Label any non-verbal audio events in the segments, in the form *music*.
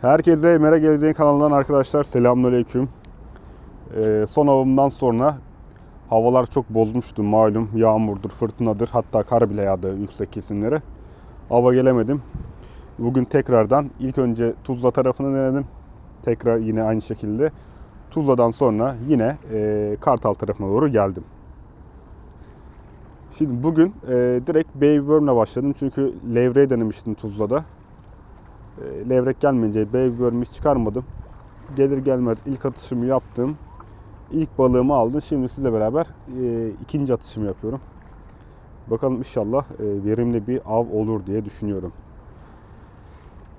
Herkese Mera Geleceğin kanalından arkadaşlar selamünaleyküm. Ee, son avımdan sonra havalar çok bozmuştu malum. Yağmurdur, fırtınadır hatta kar bile yağdı yüksek kesimlere. Ava gelemedim. Bugün tekrardan ilk önce Tuzla tarafını denedim. Tekrar yine aynı şekilde. Tuzla'dan sonra yine e, Kartal tarafına doğru geldim. Şimdi bugün e, direkt Baby Worm'le başladım çünkü levreyi denemiştim Tuzla'da. E, levrek gelmeyince Worm hiç çıkarmadım. Gelir gelmez ilk atışımı yaptım. İlk balığımı aldım. Şimdi sizle beraber e, ikinci atışımı yapıyorum. Bakalım inşallah e, verimli bir av olur diye düşünüyorum.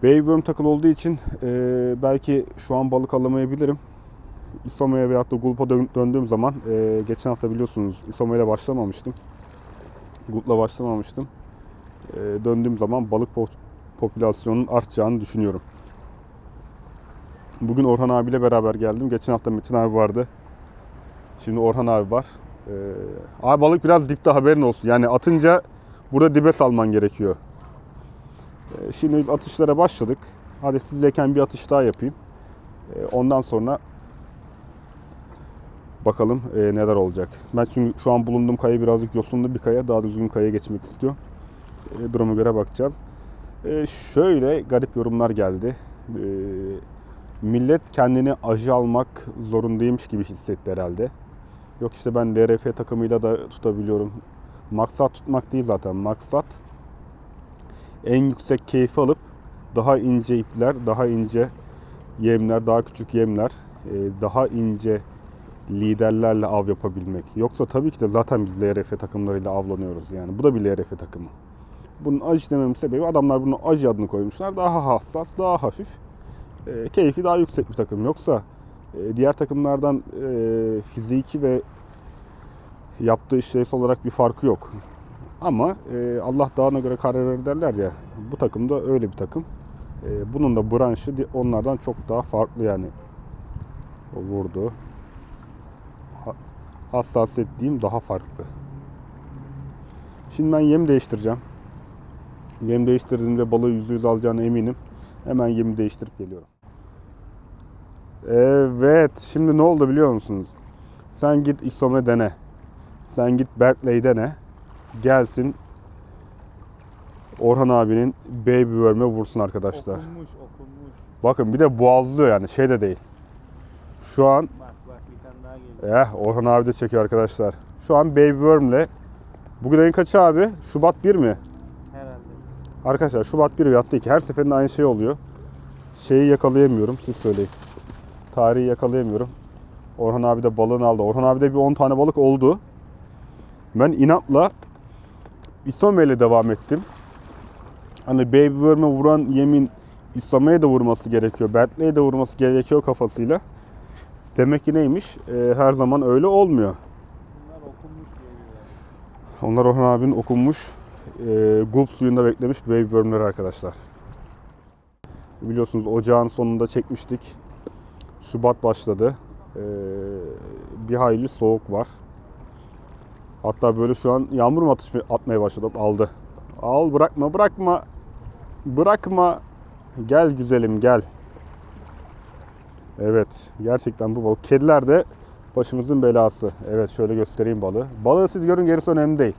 Baby Worm takılı olduğu için e, belki şu an balık alamayabilirim. İsoma'ya veyahut da Gulp'a dön- döndüğüm zaman e, geçen hafta biliyorsunuz İsoma ile başlamamıştım. Gulp'la başlamamıştım. E, döndüğüm zaman balık po- popülasyonunun artacağını düşünüyorum. Bugün Orhan abiyle beraber geldim. Geçen hafta Metin abi vardı. Şimdi Orhan abi var. Ee, abi balık biraz dipte haberin olsun. Yani atınca burada dibe salman gerekiyor. Ee, şimdi atışlara başladık. Hadi sizleyken bir atış daha yapayım. Ee, ondan sonra bakalım e, neler olacak. Ben çünkü şu an bulunduğum kaya birazcık yosunlu bir kaya. Daha düzgün kaya geçmek istiyor. E, duruma göre bakacağız. E, şöyle garip yorumlar geldi. E, millet kendini ajı almak zorundaymış gibi hissetti herhalde. Yok işte ben DRF takımıyla da tutabiliyorum. Maksat tutmak değil zaten. Maksat en yüksek keyfi alıp daha ince ipler, daha ince yemler, daha küçük yemler, e, daha ince liderlerle av yapabilmek. Yoksa tabii ki de zaten biz LRF takımlarıyla avlanıyoruz yani. Bu da bir LRF takımı. Bunun aj dememin sebebi adamlar bunun aj adını koymuşlar. Daha hassas, daha hafif. E, keyfi daha yüksek bir takım. Yoksa e, diğer takımlardan e, fiziki ve yaptığı işlevsel olarak bir farkı yok. Ama e, Allah dağına göre karar verir derler ya. Bu takım da öyle bir takım. E, bunun da branşı onlardan çok daha farklı yani. O vurdu. Ha- hassasiyet diyeyim daha farklı. Şimdi ben yem değiştireceğim. Yem değiştirdiğimde balığı %100 alacağına eminim. Hemen yemi değiştirip geliyorum. Evet. Şimdi ne oldu biliyor musunuz? Sen git Isome dene. Sen git Berkeley dene. Gelsin Orhan abinin Baby Worm'e vursun arkadaşlar. Okunmuş okunmuş. Bakın bir de boğazlıyor yani şey de değil. Şu an Bak bak bir tane daha geliyor. eh Orhan abi de çekiyor arkadaşlar. Şu an Baby Worm'le bugün ayın kaçı abi? Şubat 1 mi? Arkadaşlar Şubat 1 veyahut da 2 her seferinde aynı şey oluyor. Şeyi yakalayamıyorum siz söyleyin. Tarihi yakalayamıyorum. Orhan abi de balığını aldı. Orhan abi de bir 10 tane balık oldu. Ben inatla İsome ile devam ettim. Hani Baby Worm'e vuran yemin İsome'ye de vurması gerekiyor. Bentley'e de vurması gerekiyor kafasıyla. Demek ki neymiş? Ee, her zaman öyle olmuyor. Bunlar okunmuş. Onlar Orhan abinin okunmuş e, gulp suyunda beklemiş baby wormler arkadaşlar. Biliyorsunuz ocağın sonunda çekmiştik. Şubat başladı. E, bir hayli soğuk var. Hatta böyle şu an yağmur mu atmaya başladı? Aldı. Al bırakma bırakma. Bırakma. Gel güzelim gel. Evet gerçekten bu balık. Kediler de başımızın belası. Evet şöyle göstereyim balığı. Balığı siz görün gerisi önemli değil.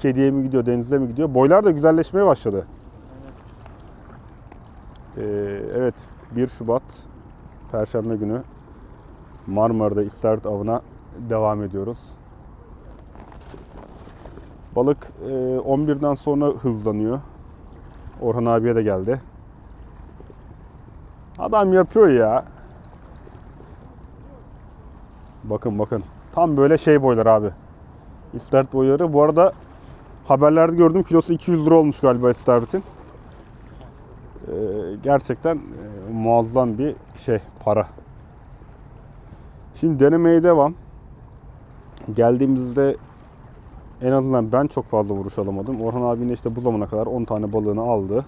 Kediye mi gidiyor, denize mi gidiyor? Boylar da güzelleşmeye başladı. Ee, evet 1 Şubat Perşembe günü Marmara'da İstavrit avına devam ediyoruz. Balık e, 11'den sonra hızlanıyor. Orhan abiye de geldi. Adam yapıyor ya. Bakın bakın. Tam böyle şey boylar abi. İstavrit boyları. Bu arada haberlerde gördüm kilosu 200 lira olmuş galiba istavritin. Ee, gerçekten e, muazzam bir şey para. Şimdi denemeye devam. Geldiğimizde en azından ben çok fazla vuruş alamadım. Orhan abinin işte bu zamana kadar 10 tane balığını aldı.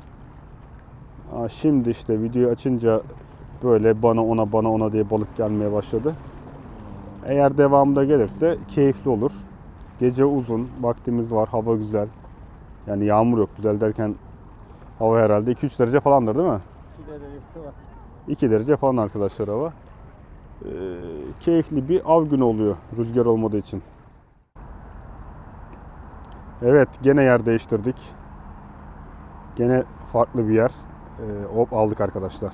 Aa, şimdi işte videoyu açınca böyle bana ona bana ona diye balık gelmeye başladı. Eğer devamında gelirse keyifli olur. Gece uzun, vaktimiz var, hava güzel. Yani yağmur yok. Güzel derken hava herhalde 2-3 derece falandır değil mi? 2 derecesi var. 2 derece falan arkadaşlar hava. Ee, keyifli bir av günü oluyor rüzgar olmadığı için. Evet gene yer değiştirdik. Gene farklı bir yer. Ee, hop aldık arkadaşlar.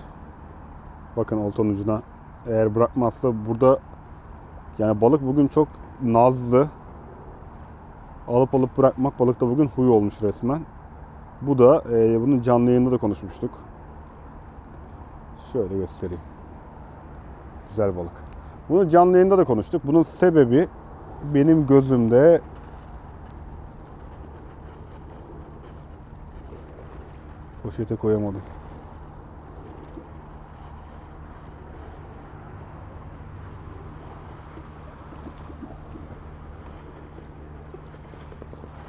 Bakın oltanın ucuna. Eğer bırakmazsa burada yani balık bugün çok nazlı. Alıp alıp bırakmak balıkta bugün huy olmuş resmen. Bu da e, bunun canlı yayında da konuşmuştuk. Şöyle göstereyim. Güzel balık. Bunu canlı yayında da konuştuk. Bunun sebebi benim gözümde poşete koyamadım.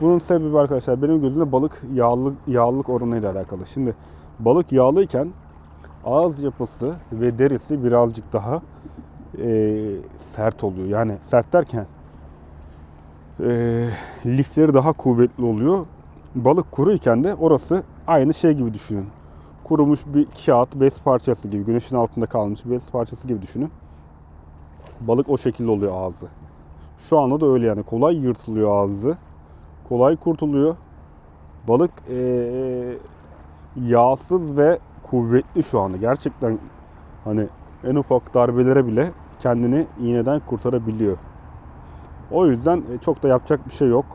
Bunun sebebi arkadaşlar benim gözümde balık yağlı, yağlılık oranıyla alakalı. Şimdi balık yağlıyken ağız yapısı ve derisi birazcık daha e, sert oluyor. Yani sert derken e, lifleri daha kuvvetli oluyor. Balık kuruyken de orası aynı şey gibi düşünün. Kurumuş bir kağıt, bez parçası gibi, güneşin altında kalmış bir bez parçası gibi düşünün. Balık o şekilde oluyor ağzı. Şu anda da öyle yani. Kolay yırtılıyor ağzı. Kolay kurtuluyor. Balık eee, yağsız ve kuvvetli şu anda. Gerçekten hani en ufak darbelere bile kendini iğneden kurtarabiliyor. O yüzden e, çok da yapacak bir şey yok.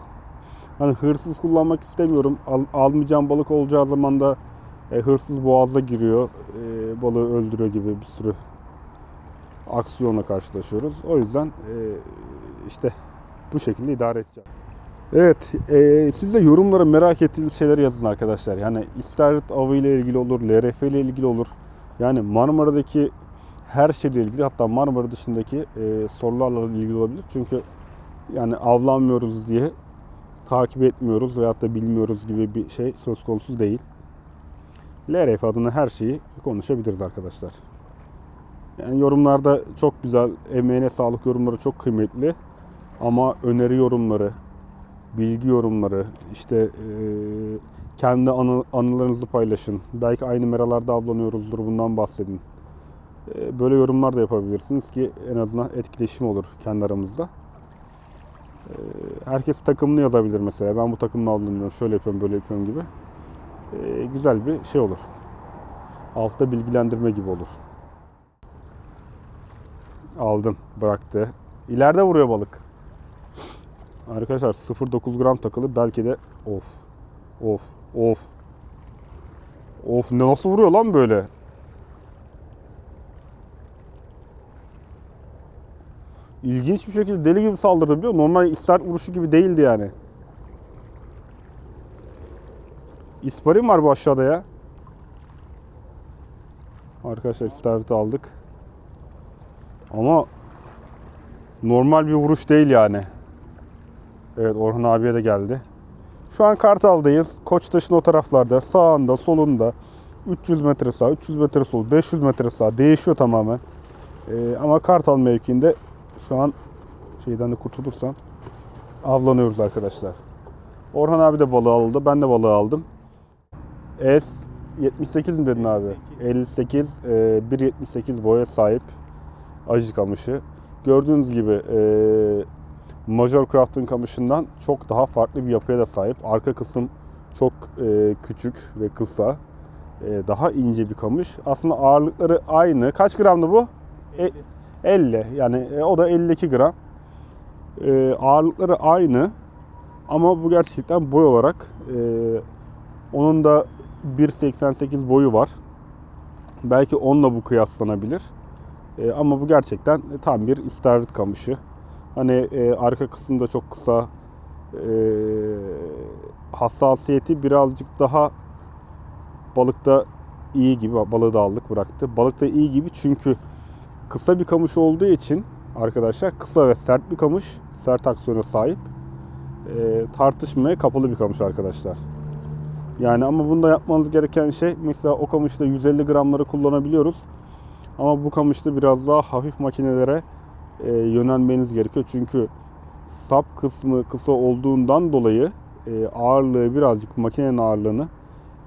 Hani hırsız kullanmak istemiyorum. Al, almayacağım balık olacağı zaman da e, hırsız boğaza giriyor. E, balığı öldürüyor gibi bir sürü aksiyonla karşılaşıyoruz. O yüzden e, işte bu şekilde idare edeceğim. Evet, e, siz de yorumlara merak ettiğiniz şeyleri yazın arkadaşlar. Yani istavrit avı ile ilgili olur, LRF ile ilgili olur. Yani Marmara'daki her şeyle ilgili hatta Marmara dışındaki e, sorularla ilgili olabilir. Çünkü yani avlanmıyoruz diye takip etmiyoruz veyahut da bilmiyoruz gibi bir şey söz konusu değil. LRF adına her şeyi konuşabiliriz arkadaşlar. Yani yorumlarda çok güzel, emeğine sağlık yorumları çok kıymetli. Ama öneri yorumları, bilgi yorumları, işte kendi anı, anılarınızı paylaşın. Belki aynı meralarda avlanıyoruzdur, bundan bahsedin. Böyle yorumlar da yapabilirsiniz ki en azından etkileşim olur kendi aramızda. Herkes takımını yazabilir mesela. Ben bu takımla avlanıyorum, şöyle yapıyorum, böyle yapıyorum gibi. Güzel bir şey olur. Altta bilgilendirme gibi olur. Aldım, bıraktı. İleride vuruyor balık. Arkadaşlar 0.9 gram takılı belki de of of of of ne nasıl vuruyor lan böyle? İlginç bir şekilde deli gibi saldırdı biliyor musun? Normal ister vuruşu gibi değildi yani. İsparin var bu aşağıda ya. Arkadaşlar istavriti aldık. Ama normal bir vuruş değil yani. Evet Orhan abiye de geldi. Şu an Kartal'dayız. Koçtaş'ın o taraflarda sağında solunda 300 metre sağ, 300 metre sol, 500 metre sağ değişiyor tamamen. Ee, ama Kartal mevkiinde şu an şeyden de kurtulursam avlanıyoruz arkadaşlar. Orhan abi de balığı aldı. Ben de balığı aldım. S 78 mi dedin abi? 58 e, 1.78 boya sahip ajı kamışı. Gördüğünüz gibi e, Major Craft'ın kamışından çok daha farklı bir yapıya da sahip. Arka kısım çok e, küçük ve kısa. E, daha ince bir kamış. Aslında ağırlıkları aynı. Kaç gramdı bu? E, 50. Yani e, o da 52 gram. E, ağırlıkları aynı. Ama bu gerçekten boy olarak e, onun da 1.88 boyu var. Belki onunla bu kıyaslanabilir. E, ama bu gerçekten tam bir istavrit kamışı. Hani e, arka kısımda çok kısa e, hassasiyeti birazcık daha balıkta iyi gibi. Balığı da aldık bıraktı. Balıkta iyi gibi çünkü kısa bir kamış olduğu için arkadaşlar kısa ve sert bir kamış. Sert aksiyona sahip. E, tartışmaya kapalı bir kamış arkadaşlar. Yani ama bunda yapmanız gereken şey mesela o kamışta 150 gramları kullanabiliyoruz. Ama bu kamışta biraz daha hafif makinelere e, yönelmeniz gerekiyor. Çünkü sap kısmı kısa olduğundan dolayı e, ağırlığı birazcık makinenin ağırlığını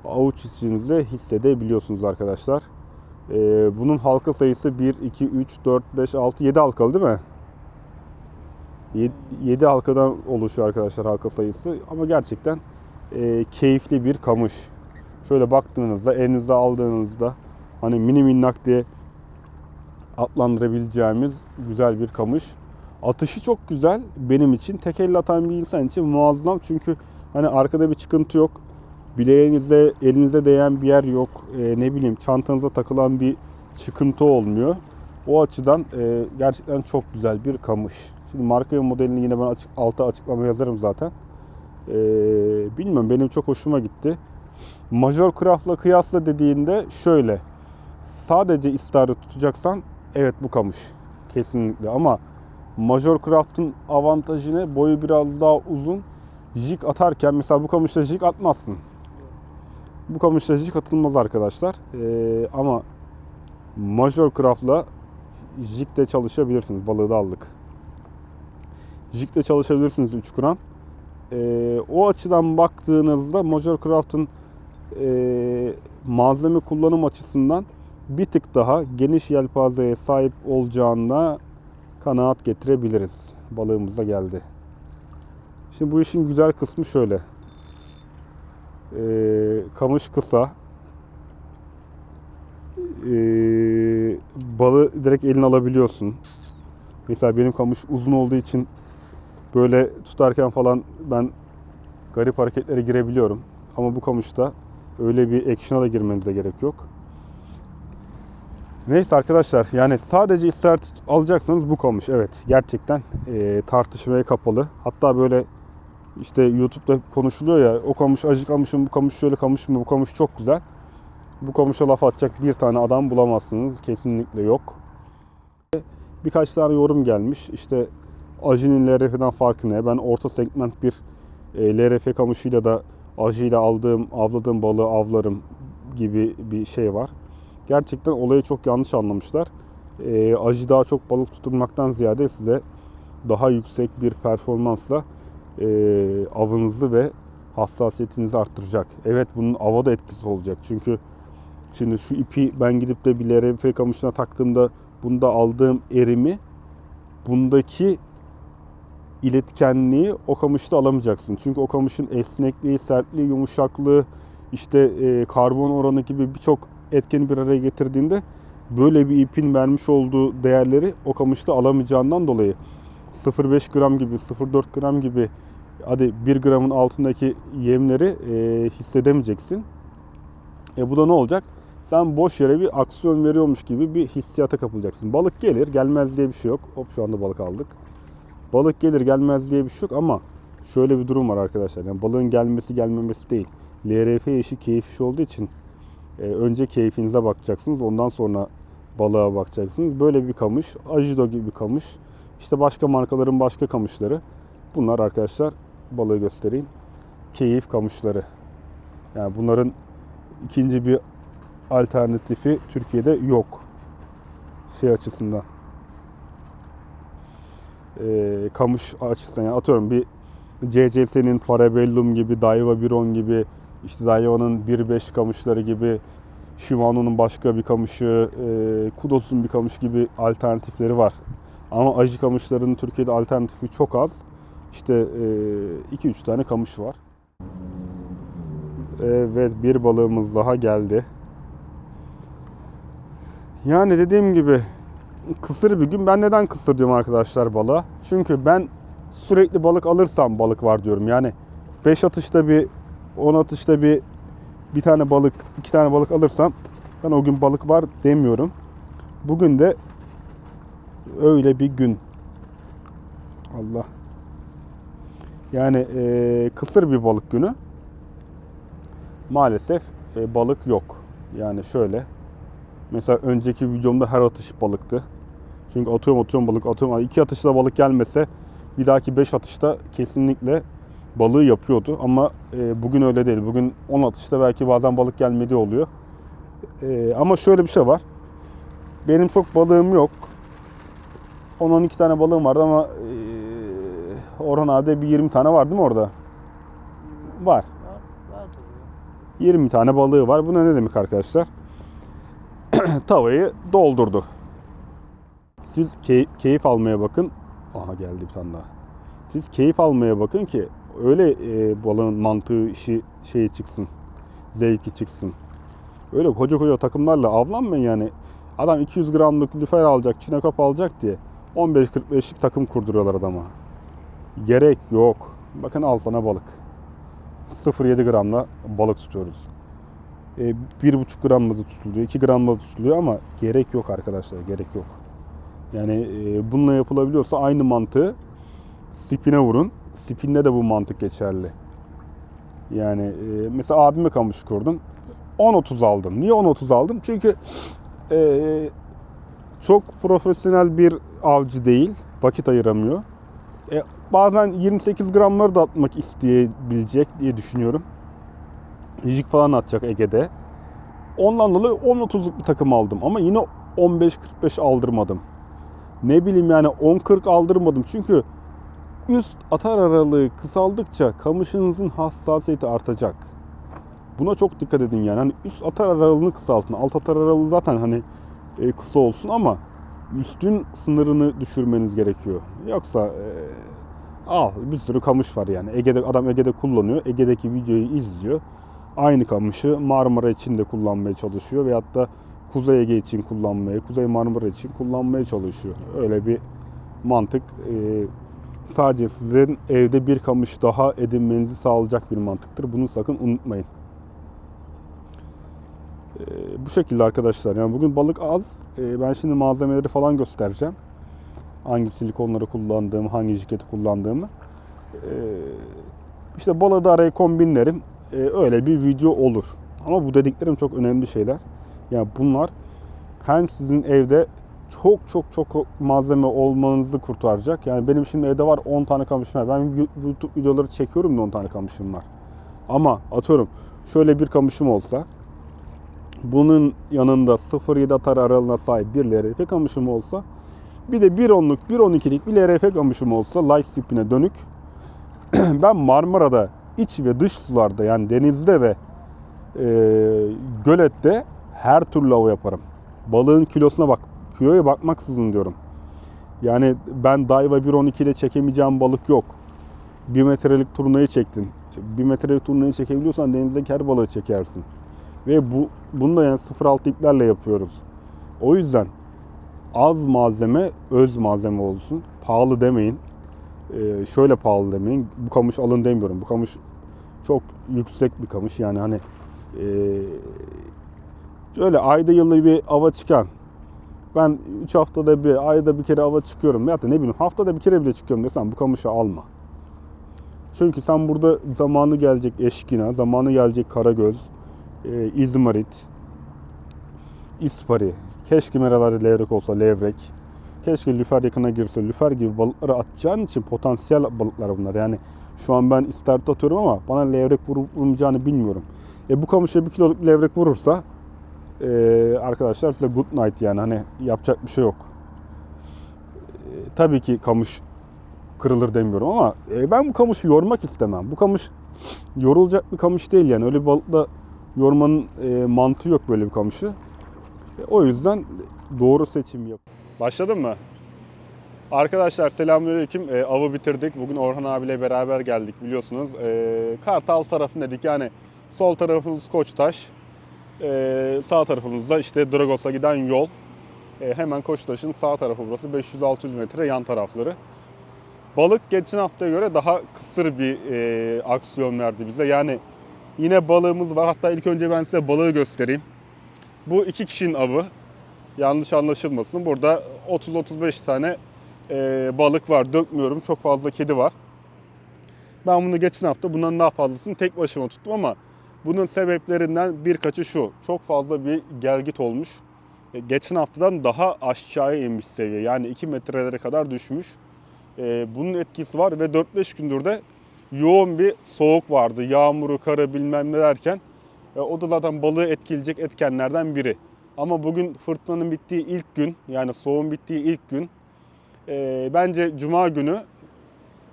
avuç içinizde hissedebiliyorsunuz arkadaşlar. Ee, bunun halka sayısı 1, 2, 3, 4, 5, 6, 7 halkalı değil mi? 7 halkadan oluşuyor arkadaşlar halka sayısı. Ama gerçekten e, keyifli bir kamış. Şöyle baktığınızda, elinize aldığınızda hani mini minnak diye adlandırabileceğimiz güzel bir kamış. Atışı çok güzel benim için. Tek elle atan bir insan için muazzam. Çünkü hani arkada bir çıkıntı yok. Bileğinize, elinize değen bir yer yok. Ee, ne bileyim çantanıza takılan bir çıkıntı olmuyor. O açıdan e, gerçekten çok güzel bir kamış. Şimdi marka ve modelini yine ben açık, alta açıklama yazarım zaten. Ee, bilmiyorum benim çok hoşuma gitti. Major Craft'la kıyasla dediğinde şöyle. Sadece istiharı tutacaksan evet bu kamış. Kesinlikle ama Major Craft'ın avantajı ne? Boyu biraz daha uzun. Jig atarken mesela bu kamışla jig atmazsın. Bu kamışla jig atılmaz arkadaşlar. Ee, ama Major Craft'la jig'de çalışabilirsiniz. Balığı da aldık. Jig'de çalışabilirsiniz 3 gram. Ee, o açıdan baktığınızda Major Craft'ın e, malzeme kullanım açısından bir tık daha geniş yelpazeye sahip olacağına kanaat getirebiliriz. Balığımız da geldi. Şimdi bu işin güzel kısmı şöyle. Ee, kamış kısa. Ee, balığı direkt eline alabiliyorsun. Mesela benim kamış uzun olduğu için böyle tutarken falan ben garip hareketlere girebiliyorum. Ama bu kamışta öyle bir action'a da girmenize gerek yok. Neyse arkadaşlar yani sadece istihar tut- alacaksanız bu kamış evet gerçekten e, tartışmaya kapalı. Hatta böyle işte YouTube'da konuşuluyor ya o kamış acı kamışım bu kamış şöyle kamış mı bu kamış çok güzel. Bu kamışa laf atacak bir tane adam bulamazsınız kesinlikle yok. Birkaç tane yorum gelmiş işte Aji'nin LRF'den farkı ne? Ben orta segment bir e, LRF kamışıyla da Aji'yle aldığım, avladığım balığı avlarım gibi bir şey var. Gerçekten olayı çok yanlış anlamışlar. E, Aji daha çok balık tutulmaktan ziyade size daha yüksek bir performansla e, avınızı ve hassasiyetinizi arttıracak. Evet bunun ava da etkisi olacak. Çünkü şimdi şu ipi ben gidip de bir LRF kamışına taktığımda bunda aldığım erimi bundaki iletkenliği o kamışta alamayacaksın. Çünkü o kamışın esnekliği, sertliği, yumuşaklığı, işte e, karbon oranı gibi birçok etkeni bir araya getirdiğinde böyle bir ipin vermiş olduğu değerleri o kamışta alamayacağından dolayı 0.5 gram gibi, 0.4 gram gibi hadi 1 gramın altındaki yemleri e, hissedemeyeceksin. E bu da ne olacak? Sen boş yere bir aksiyon veriyormuş gibi bir hissiyata kapılacaksın. Balık gelir, gelmez diye bir şey yok. Hop şu anda balık aldık. Balık gelir, gelmez diye bir şey yok ama şöyle bir durum var arkadaşlar. Yani balığın gelmesi, gelmemesi değil. LRF işi keyif olduğu için önce keyfinize bakacaksınız. Ondan sonra balığa bakacaksınız. Böyle bir kamış, Ajido gibi bir kamış. İşte başka markaların başka kamışları. Bunlar arkadaşlar balığı göstereyim. Keyif kamışları. Yani bunların ikinci bir alternatifi Türkiye'de yok. Şey açısından. Ee, kamış açısından yani atıyorum bir CCS'nin Parabellum gibi, Daiwa Biron gibi, işte Daiwa'nın 1.5 kamışları gibi, Shimano'nun başka bir kamışı, e, Kudos'un bir kamış gibi alternatifleri var. Ama Aji kamışlarının Türkiye'de alternatifi çok az. İşte 2-3 tane kamış var. Evet bir balığımız daha geldi. Yani dediğim gibi kısır bir gün. Ben neden kısır diyorum arkadaşlar balığa? Çünkü ben sürekli balık alırsam balık var diyorum. Yani 5 atışta bir 10 atışta bir bir tane balık, iki tane balık alırsam ben o gün balık var demiyorum. Bugün de öyle bir gün. Allah. Yani e, kısır bir balık günü. Maalesef e, balık yok. Yani şöyle. Mesela önceki videomda her atış balıktı. Çünkü atıyorum atıyorum balık atıyorum. İki atışta balık gelmese bir dahaki 5 atışta kesinlikle balığı yapıyordu. Ama e, bugün öyle değil. Bugün 10 atışta belki bazen balık gelmediği oluyor. E, ama şöyle bir şey var. Benim çok balığım yok. 10-12 tane balığım vardı ama e, Orhan abi bir 20 tane var değil mi orada? Var. Var, var tabii. 20 tane balığı var. Bu ne demek arkadaşlar? *clears throat* tavayı doldurdu. Siz key- keyif almaya bakın. Aha geldi bir tane daha. Siz keyif almaya bakın ki öyle e, balığın mantığı işi şeyi çıksın. Zevki çıksın. Öyle koca koca takımlarla avlanmayın yani. Adam 200 gramlık lüfer alacak, çinekop alacak diye 15-45'lik takım kurduruyorlar adama. Gerek yok. Bakın al sana balık. 0.7 gramla balık tutuyoruz. E, 1.5 gramla da tutuluyor, 2 gramla da tutuluyor ama gerek yok arkadaşlar, gerek yok. Yani e, bununla yapılabiliyorsa aynı mantığı spine vurun. Spinde de bu mantık geçerli. Yani e, mesela abime kamış kurdum. 10-30 aldım. Niye 10-30 aldım? Çünkü e, çok profesyonel bir avcı değil. Vakit ayıramıyor. E, bazen 28 gramları da atmak isteyebilecek diye düşünüyorum. Jig falan atacak Ege'de. Ondan dolayı 10-30'luk bir takım aldım. Ama yine 15-45 aldırmadım. Ne bileyim yani 10-40 aldırmadım. Çünkü üst atar aralığı kısaldıkça kamışınızın hassasiyeti artacak. Buna çok dikkat edin yani. Hani üst atar aralığını kısaltın. Alt atar aralığı zaten hani e, kısa olsun ama üstün sınırını düşürmeniz gerekiyor. Yoksa e, al bir sürü kamış var yani. Ege'de adam Ege'de kullanıyor. Ege'deki videoyu izliyor. Aynı kamışı Marmara için de kullanmaya çalışıyor veyahut da Kuzey Ege için kullanmaya, Kuzey Marmara için kullanmaya çalışıyor. Öyle bir mantık e, sadece sizin evde bir kamış daha edinmenizi sağlayacak bir mantıktır. Bunu sakın unutmayın. E, bu şekilde arkadaşlar. Yani bugün balık az. E, ben şimdi malzemeleri falan göstereceğim. Hangi silikonları kullandığımı, hangi jiketi kullandığımı. E, işte balığı da araya kombinlerim. E, öyle bir video olur. Ama bu dediklerim çok önemli şeyler. Yani bunlar hem sizin evde çok çok çok malzeme olmanızı kurtaracak. Yani benim şimdi evde var 10 tane kamışım var. Ben YouTube videoları çekiyorum da 10 tane kamışım var. Ama atıyorum şöyle bir kamışım olsa bunun yanında 0.7 atar aralığına sahip bir LRF kamışım olsa bir de 1.10'luk 1.12'lik bir LRF kamışım olsa light spin'e dönük *clears throat* ben Marmara'da iç ve dış sularda yani denizde ve e, gölette her türlü av yaparım. Balığın kilosuna bak. Kiloya bakmaksızın diyorum. Yani ben Daiwa 1.12 ile çekemeyeceğim balık yok. 1 metrelik turnayı çektin. 1 metrelik turnayı çekebiliyorsan denizdeki her balığı çekersin. Ve bu bunu da yani 0.6 iplerle yapıyoruz. O yüzden az malzeme öz malzeme olsun. Pahalı demeyin. Ee, şöyle pahalı demeyin. Bu kamış alın demiyorum. Bu kamış çok yüksek bir kamış. Yani hani ee, şöyle ayda yılda bir ava çıkan ben 3 haftada bir ayda bir kere ava çıkıyorum veyahut da ne bileyim haftada bir kere bile çıkıyorum desem bu kamışı alma. Çünkü sen burada zamanı gelecek eşkina, zamanı gelecek karagöz, e, izmarit, ispari, keşke meraları levrek olsa levrek, keşke lüfer yakına girse lüfer gibi balıkları atacağın için potansiyel balıklar bunlar. Yani şu an ben istavrit atıyorum ama bana levrek vurup vurmayacağını bilmiyorum. E bu kamışa bir kiloluk levrek vurursa e, arkadaşlar size good night yani hani yapacak bir şey yok. E, tabii ki kamış kırılır demiyorum ama e, ben bu kamışı yormak istemem. Bu kamış yorulacak bir kamış değil yani öyle bir balıkla yormanın e, mantığı yok böyle bir kamışı. E, o yüzden doğru seçim yap. Başladın mı? Arkadaşlar selamünaleyküm. E, avı bitirdik. Bugün Orhan abiyle beraber geldik biliyorsunuz. E, Kartal tarafındaydık yani sol tarafımız Koçtaş. E, sağ tarafımızda işte Dragos'a giden yol. E, hemen Koçtaş'ın sağ tarafı burası. 500-600 metre yan tarafları. Balık geçen haftaya göre daha kısır bir e, aksiyon verdi bize. Yani yine balığımız var. Hatta ilk önce ben size balığı göstereyim. Bu iki kişinin avı. Yanlış anlaşılmasın. Burada 30-35 tane e, balık var. Dökmüyorum. Çok fazla kedi var. Ben bunu geçen hafta bundan daha fazlasını tek başıma tuttum ama bunun sebeplerinden birkaçı şu. Çok fazla bir gelgit olmuş. E, geçen haftadan daha aşağıya inmiş seviye. Yani 2 metrelere kadar düşmüş. E, bunun etkisi var ve 4-5 gündür de yoğun bir soğuk vardı. Yağmuru, karı bilmem ne derken e, o da zaten balığı etkileyecek etkenlerden biri. Ama bugün fırtınanın bittiği ilk gün yani soğuğun bittiği ilk gün e, bence cuma günü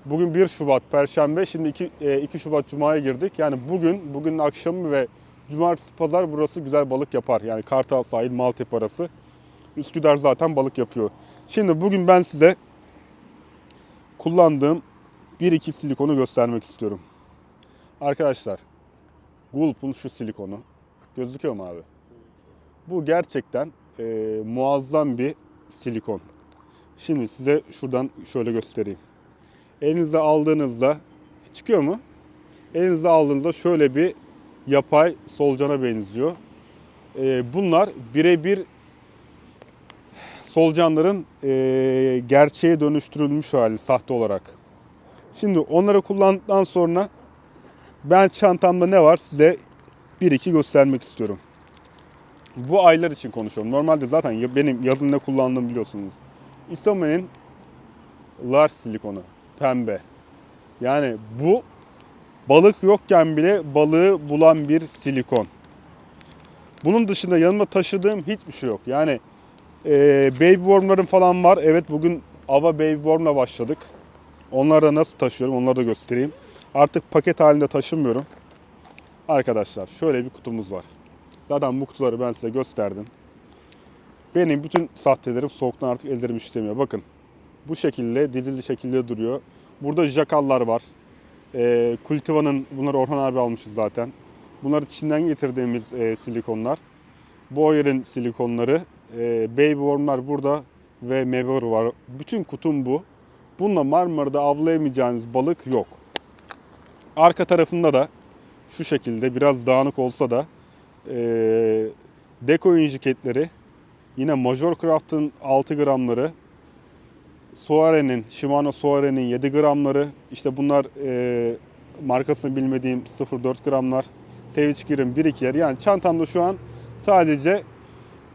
bugün 1 Şubat Perşembe şimdi 2, e, 2 Şubat Cuma'ya girdik. Yani bugün bugün akşamı ve Cumartesi pazar burası güzel balık yapar. Yani Kartal sahil Maltepe arası. Üsküdar zaten balık yapıyor. Şimdi bugün ben size kullandığım 1-2 silikonu göstermek istiyorum. Arkadaşlar Gulp'un şu silikonu gözüküyor mu abi? Bu gerçekten e, muazzam bir silikon. Şimdi size şuradan şöyle göstereyim. Elinize aldığınızda çıkıyor mu? Elinize aldığınızda şöyle bir yapay solucana benziyor. E, bunlar birebir solucanların e, gerçeğe dönüştürülmüş hali sahte olarak. Şimdi onları kullandıktan sonra ben çantamda ne var size bir iki göstermek istiyorum. Bu aylar için konuşuyorum. Normalde zaten benim yazın ne kullandığımı biliyorsunuz. Isome'nin large silikonu. Pembe. Yani bu balık yokken bile balığı bulan bir silikon. Bunun dışında yanıma taşıdığım hiçbir şey yok. Yani ee, baby worm'larım falan var. Evet bugün Ava baby worm'la başladık. Onları da nasıl taşıyorum onları da göstereyim. Artık paket halinde taşımıyorum. Arkadaşlar şöyle bir kutumuz var. Zaten bu kutuları ben size gösterdim. Benim bütün sahtelerim soğuktan artık ellerim işlemiyor. Bakın bu şekilde dizili şekilde duruyor. Burada jakallar var. Ee, Kultiva'nın bunları Orhan abi almışız zaten. Bunları Çin'den getirdiğimiz e, silikonlar. Boyer'in silikonları. E, Baby Worm'lar burada ve Mevor var. Bütün kutum bu. Bununla Marmara'da avlayamayacağınız balık yok. Arka tarafında da şu şekilde biraz dağınık olsa da e, deko injiketleri yine Major Craft'ın 6 gramları Soare'nin, Shimano Soare'nin 7 gramları işte bunlar e, markasını bilmediğim 0.4 gramlar Savage Gear'ın 1-2'leri yani çantamda şu an sadece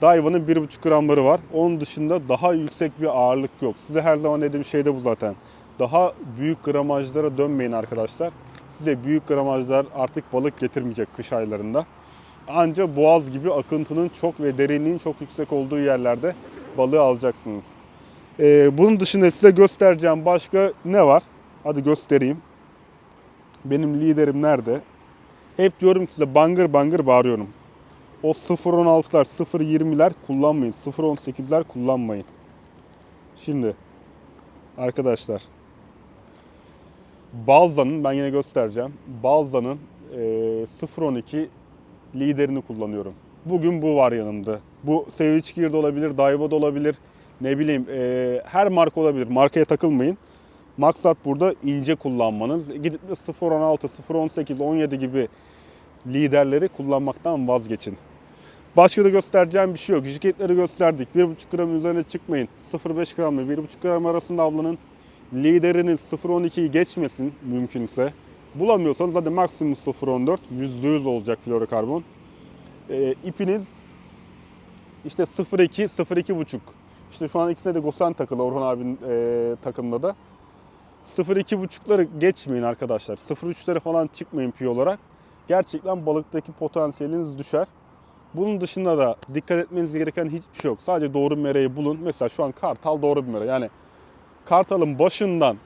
Daiwa'nın 1,5 gramları var. Onun dışında daha yüksek bir ağırlık yok. Size her zaman dediğim şey de bu zaten. Daha büyük gramajlara dönmeyin arkadaşlar. Size büyük gramajlar artık balık getirmeyecek kış aylarında. Anca boğaz gibi akıntının çok ve derinliğin çok yüksek olduğu yerlerde balığı alacaksınız. Ee, bunun dışında size göstereceğim başka ne var? Hadi göstereyim. Benim liderim nerede? Hep diyorum ki size bangır bangır bağırıyorum. O 0.16'lar, 0.20'ler kullanmayın. 0.18'ler kullanmayın. Şimdi arkadaşlar Balza'nın ben yine göstereceğim. Balza'nın e, 0.12 liderini kullanıyorum. Bugün bu var yanımda. Bu Savage Gear'da olabilir, Daiwa'da olabilir. Ne bileyim e, her marka olabilir. Markaya takılmayın. Maksat burada ince kullanmanız. Gidip de 0.16, 0.18, 17 gibi liderleri kullanmaktan vazgeçin. Başka da göstereceğim bir şey yok. Jiketleri gösterdik. 1,5 gram üzerine çıkmayın. 0,5 gram ile 1,5 gram arasında avlanın. Lideriniz 0,12'yi geçmesin mümkünse. Bulamıyorsanız hadi maksimum 0,14. %100 olacak florokarbon. Ee, ipiniz işte 0,2, 0,2,5. İşte şu an ikisine de Gosen takılı Orhan abinin e, takımda da. 0,2,5'ları geçmeyin arkadaşlar. 0,3'lere falan çıkmayın pi olarak. Gerçekten balıktaki potansiyeliniz düşer. Bunun dışında da dikkat etmeniz gereken hiçbir şey yok. Sadece doğru mereyi bulun. Mesela şu an Kartal doğru bir mere. Yani Kartal'ın başından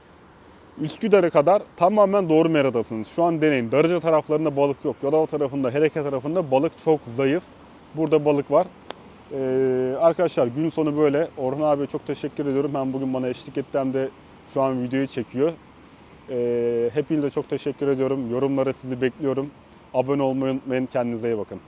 Üsküdar'a kadar tamamen doğru meradasınız. Şu an deneyin. Darıca taraflarında balık yok. Yalova tarafında, Heleke tarafında balık çok zayıf. Burada balık var. Ee, arkadaşlar gün sonu böyle. Orhan abiye çok teşekkür ediyorum. Hem bugün bana eşlik etti hem de şu an videoyu çekiyor. Ee, hepinize çok teşekkür ediyorum. Yorumlara sizi bekliyorum. Abone olmayı unutmayın. Kendinize iyi bakın.